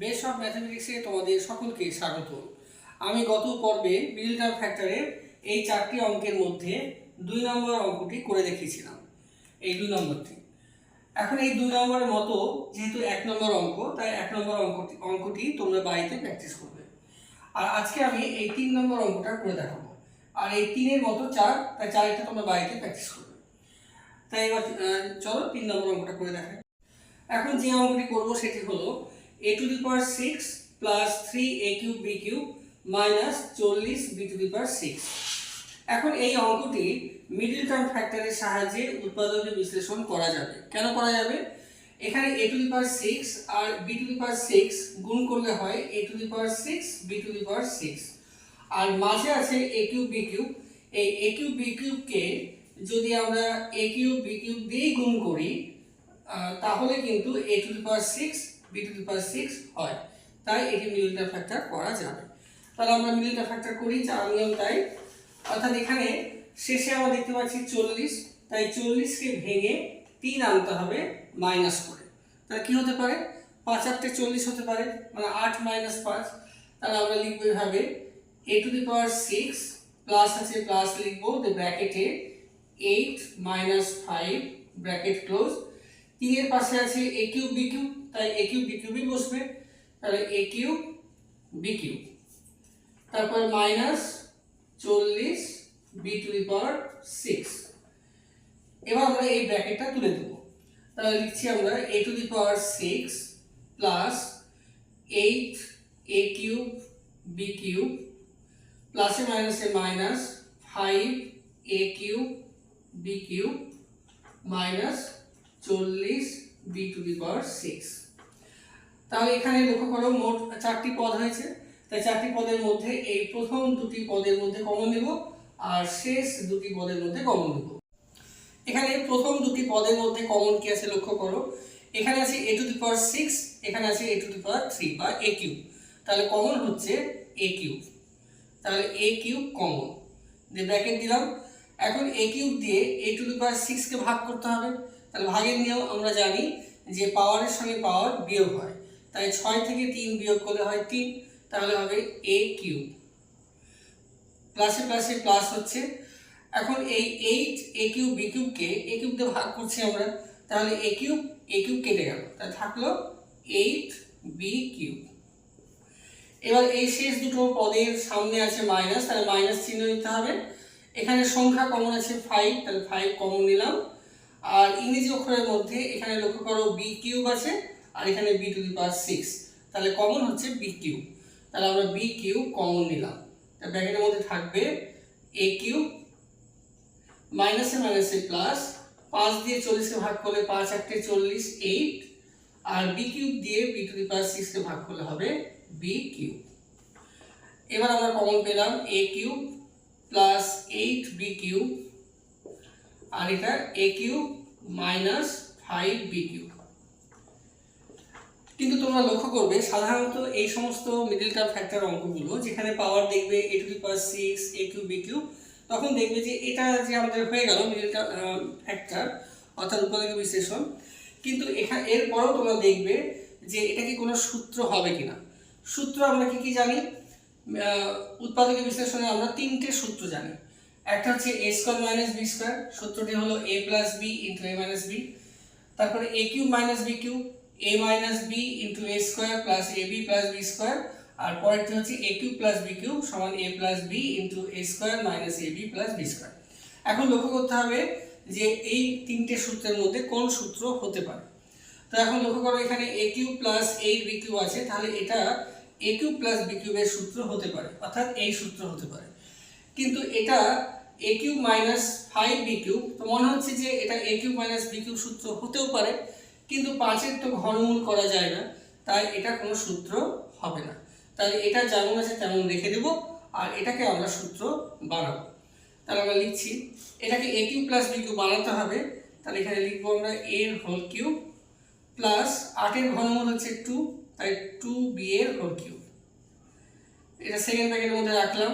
Base of ম্যাথামেটিক্সে তোমাদের সকলকে স্বাগত। আমি গত পর্বে মিডল টার্ম ফ্যাক্টরের এই চারটি অঙ্কের মধ্যে দুই নম্বর অঙ্কটি করে দেখিয়েছিলাম। এই দুই নম্বরটি। এখন এই দুই নম্বরের মতো যেহেতু এক নম্বর অঙ্ক, তাই এক নম্বর অঙ্কটি অঙ্কটি তোমরা বাড়িতে প্র্যাকটিস করবে। আর আজকে আমি এই তিন নম্বর অঙ্কটা করে দেখাবো। আর এই তিনের মতো চার, তাই চারটা তোমরা বাড়িতে প্র্যাকটিস করবে। তাই এবার চলো তিন নম্বর অঙ্কটা করে দেখাই। এখন যে অঙ্কটি করব সেটি হলো A to the power six plus three A cube B cube minus চল্লিশ B to the power six এখন এই অঙ্কটি মিডল টার্ম ফ্যাক্টরের সাহায্যে উৎপাদকের বিশ্লেষণ করা যাবে। কেন করা যাবে? এখানে A to the power six R B to the power six গুণ করলে হয় A to the power six B to the power six আর মাঝে আছে এ কিউব বি কিউব এই এ কিউব বি কিউবকে যদি আমরা এ কিউব বি কিউব দিয়েই গুণ করি তাহলে কিন্তু A to the power six B to the power six হয়। তাই এটি মিলিটার ফ্যাক্টর করা যাবে। তাহলে আমরা মিলিটার ফ্যাক্টর করি, চার নিয়ম তাই। অর্থাৎ এখানে শেষে আমরা দেখতে পাচ্ছি চল্লিশ। তাই চল্লিশকে ভেঙে তিন আনতে হবে মাইনাস করে। তাহলে কি হতে পারে? পাঁচ আটটে চল্লিশ হতে পারে মানে আট মাইনাস পাঁচ। আমরা লিখব এভাবে A to power six plus আছে প্লাস লিখব ব্র্যাকেটে eight minus five bracket close তিনের পাশে আছে এ কিউব বি কিউব তাই এ কিউব বি কিউবই বসবে। তাহলে এ কিউব বি কিউব। তারপর মাইনাস চল্লিশ B to the power six এবার আমরা এই ব্র্যাকেটটা তুলে দেবো। তাহলে লিখছি আমরা A to the power six plus eight A cube B cube প্লাসে মাইনাসে minus five A cube B cube minus চল্লিশ টু দি পাওয়ার সিক্স তাহলে এখানে লক্ষ্য করো, মোট চারটি পদ হয়েছে। তাই চারটি পদের মধ্যে এই প্রথম দুটি পদের মধ্যে কমন নেব, আর শেষ দুটি পদের মধ্যে কমন নেব। এখানে প্রথম দুটি পদের মধ্যে কমন কি আছে লক্ষ্য করো? এখানে আছে এ টু দি পাওয়ার সিক্স এখানে আছে এ টু দি পাওয়ার থ্রি বা এ কিউব তাহলে কমন হচ্ছে এ কিউব তাহলে এ কিউব কমন দিয়ে ব্র্যাকেট দিলাম। এখন এ কিউব দিয়ে এ টু দি পাওয়ার সিক্সকে ভাগ করতে হবে। তাহলে ভাগের নিয়ম আমরা জানি যে পাওয়ারের সঙ্গে পাওয়ার বিয়োগ হয়। তাই ছয় থেকে তিন বিয়োগ করলে হয় তিন, তাহলে হবে এ কিউব। প্লাসে প্লাসে প্লাস হচ্ছে, এখন এই এইট, এ কিউব, বি কিউবকে এ কিউব দিয়ে ভাগ করছি আমরা, তাহলে এ কিউব এ কিউব কেটে গেল। তাহলে থাকল এইট বি কিউব। এবার এই শেষ দুটো পদের সামনে আছে মাইনাস, তাহলে মাইনাস চিহ্ন নিতে হবে। এখানে সংখ্যা কমন আছে ফাইভ তাহলে ফাইভ কমন নিলাম। আর ইংরেজি অক্ষরের মধ্যে এখানে লক্ষ্য করো বি কিউব আছে, আর এখানে B to the power six তাহলে কমন হচ্ছে বি কিউব তাহলে আমরা বি কিউব কমন নিলাম। তা ব্র্যাকেটের মধ্যে থাকবে এ কিউব মাইনাসে মাইনাসে প্লাস পাঁচ দিয়ে চল্লিশকে ভাগ করলে পাঁচ আটটে চল্লিশ এইট আর বি কিউব দিয়ে বি টু দি পাওয়ার সিক্সকে ভাগ করলে হবে বি কিউব এবার আমরা কমন পেলাম A cube plus eight B cube আর এটা A cube minus five B cube. কিন্তু তোমরা লক্ষ্য করবে সাধারণত এই সমস্ত মিডিল টার্ম ফ্যাক্টর অঙ্কগুলো যেখানে পাওয়ার দেখবে A to the power six A cube B cube তখন দেখবে যে এটা যে আমাদের হয়ে গেল মিডিল ফ্যাক্টর অর্থাৎ উৎপাদক বিশ্লেষণ। কিন্তু এখানে এরপরেও তোমরা দেখবে যে এটা কি কোনো সূত্র হবে কিনা। সূত্র আমরা কি কি জানি? আহ, উৎপাদকের বিশ্লেষণে আমরা তিনটে সূত্র জানি। একটা হচ্ছে A square minus B square সূত্রটি হলো A plus B into A minus B তারপরে A cube minus B cube A minus B into A square plus A B plus B square আর পরেরটি হচ্ছে A cube plus B cube সমান A plus B into A square minus A B plus B square এখন লক্ষ্য করতে হবে যে এই তিনটে সূত্রের মধ্যে কোন সূত্র হতে পারে। তো এখন লক্ষ্য করো এখানে A cube plus eight B cube আছে, তাহলে এটা এ কিউ প্লাস বি কিউবের সূত্র হতে পারে, অর্থাৎ এই সূত্র হতে পারে। কিন্তু এটা A cube minus five B cube তো মনে হচ্ছে যে এটা A cube minus B cube সূত্র হতেও পারে, কিন্তু পাঁচের তো ঘনমূল করা যায় না, তাই এটা কোনো সূত্র হবে না। তাহলে এটা যেমন আছে তেমন রেখে দেব, আর এটাকে আমরা সূত্র বানাবো। তাহলে আমরা লিখছি, এটাকে A cube plus B cube বানাতে হবে, তাহলে এখানে লিখব আমরা এর হোল কিউব প্লাস আটের ঘনমূল হচ্ছে টু তাই টু বি এর হোল কিউব এটা সেকেন্ড প্যাকেটের মধ্যে রাখলাম,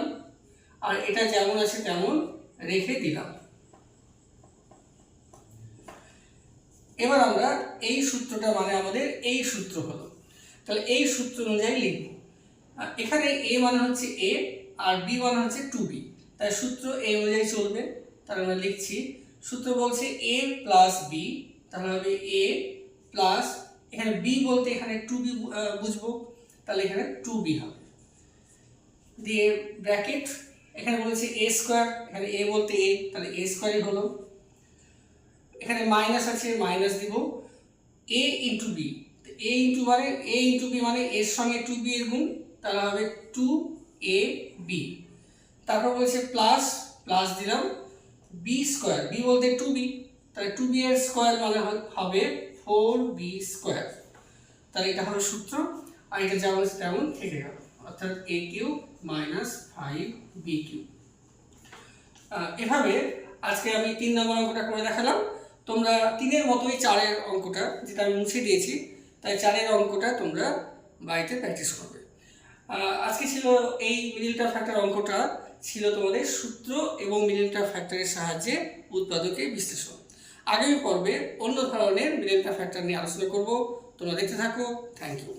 আর এটা যেমন আছে তেমন রেখে দিলাম। এবার আমরা এই সূত্রটা মানে আমাদের এই সূত্র হলো। তাহলে এই সূত্র অনুযায়ী লিখব। এখানে এ মানে হচ্ছে এ, আর বি মানে হচ্ছে টু বি। তাই সূত্র এই অনুযায়ী চলবে। তাহলে আমরা লিখছি, সূত্র বলছে এ প্লাস বি, তাহলে হবে এ প্লাস, এখানে বি বলতে এখানে টু বি বুঝব। তাহলে এখানে টু বি হবে। দিয়ে ব্র্যাকেট এখানে বলেছে এ স্কোয়ার এখানে এ বলতে এ তাহলে এ স্কোয়ারই হলো। এখানে মাইনাস আছে মাইনাস দিব। A into B A into মানে এ ইন্টু বি মানে এর সঙ্গে টু বি এর গুণ, তাহলে হবে টু এ বি তারপর বলেছে প্লাস প্লাস দিলাম বি স্কোয়ার বি বলতে টু বি তাহলে টু বি এর স্কোয়ার মানে হবে ফোর বি স্কোয়ার তাহলে এটা হলো সূত্র, আর এটা আছে তেমন থেকে গেল। অর্থাৎ A cube minus five B cube এভাবে আজকে আমি তিন নম্বর অঙ্কটা করে দেখালাম। তোমরা তিনের মতোই চারের অঙ্কটা যেটা আমি মুছে দিয়েছি, তাই চারের অঙ্কটা তোমরা বাড়িতে প্র্যাকটিস করবে। আজকে ছিল এই মিডিলটার ফ্যাক্টর অঙ্কটা, ছিল তোমাদের সূত্র এবং মিডিলটার ফ্যাক্টরের সাহায্যে উৎপাদকের বিশ্লেষণ। আগামী পর্বে অন্য ধরনের মিডিলটার ফ্যাক্টর নিয়ে আলোচনা করব। তোমরা দেখতে থাকো। Thank you